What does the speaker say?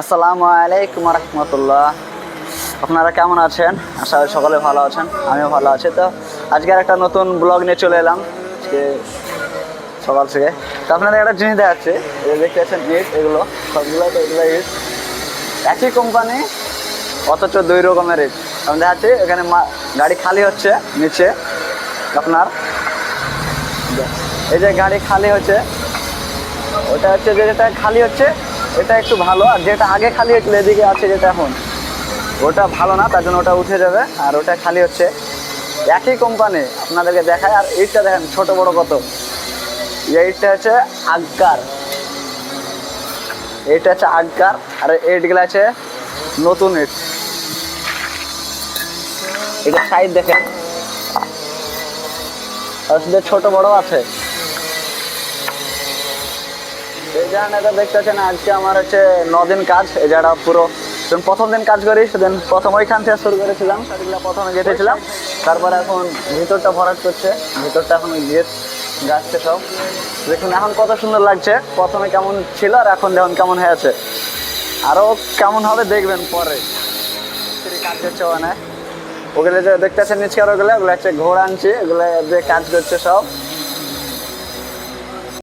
আসসালামু আলাইকুম রহমতুল্লাহ। আপনারা কেমন আছেন? আশা করি সকলে ভালো আছেন, আমিও ভালো আছি। তো আজকের একটা নতুন ব্লগ নিয়ে চলে এলাম, আজকে সকাল থেকে। তো আপনাদের একটা জিনিস দেখাচ্ছে দেখতে ইট, এগুলো, সবগুলো তো এগুলো ইট। একই কোম্পানি অথচ দুই রকমের ইট। আমি দেখাচ্ছি, এখানে গাড়ি খালি হচ্ছে নিচে, আপনার। এই যে গাড়ি খালি হচ্ছে, ওটা হচ্ছে যেটা খালি হচ্ছে এটা একটু ভালো, আর যেটা আগে খালি হয়েছিল এদিকে আছে যেটা এখন। ওটা ভালো না, তার জন্য ওটা উঠে যাবে। আর ওটা খালি হচ্ছে একই কোম্পানি আপনাদেরকে দেখায়। আর এইটটা দেখেন, ছোট, বড় কত? এইটটা হচ্ছে আজ্ঞার এইটা হচ্ছে আজ্ঞার আর এইটগুলো আছে নতুন ইট এটা সাইড দেখেন। আর শুধু ছোট, বড় আছে। এই জায়গাটা দেখতে পাচ্ছেন আজকে আমার হচ্ছে দিন কাজ জায়গাটা পুরো প্রথম দিন কাজ করি, সেদিন প্রথম ওইখান থেকে শুরু করেছিলাম, সেগুলো প্রথমে গেঁথেছিলাম। তারপরে এখন ভিতরটা ভরাট করছে, ভিতরটা এখন গেট গাছছে সব। দেখুন, এখন কত সুন্দর লাগছে, প্রথমে কেমন ছিল আর এখন দেখুন কেমন হয়ে আছে। আরও কেমন হবে দেখবেন পরে। কাজ করছে ওখানে। ওগুলো যে দেখতেছেন নিচকার ওগুলো ওগুলো হচ্ছে ঘোড়া আনছি, ওগুলো যে কাজ করছে সব।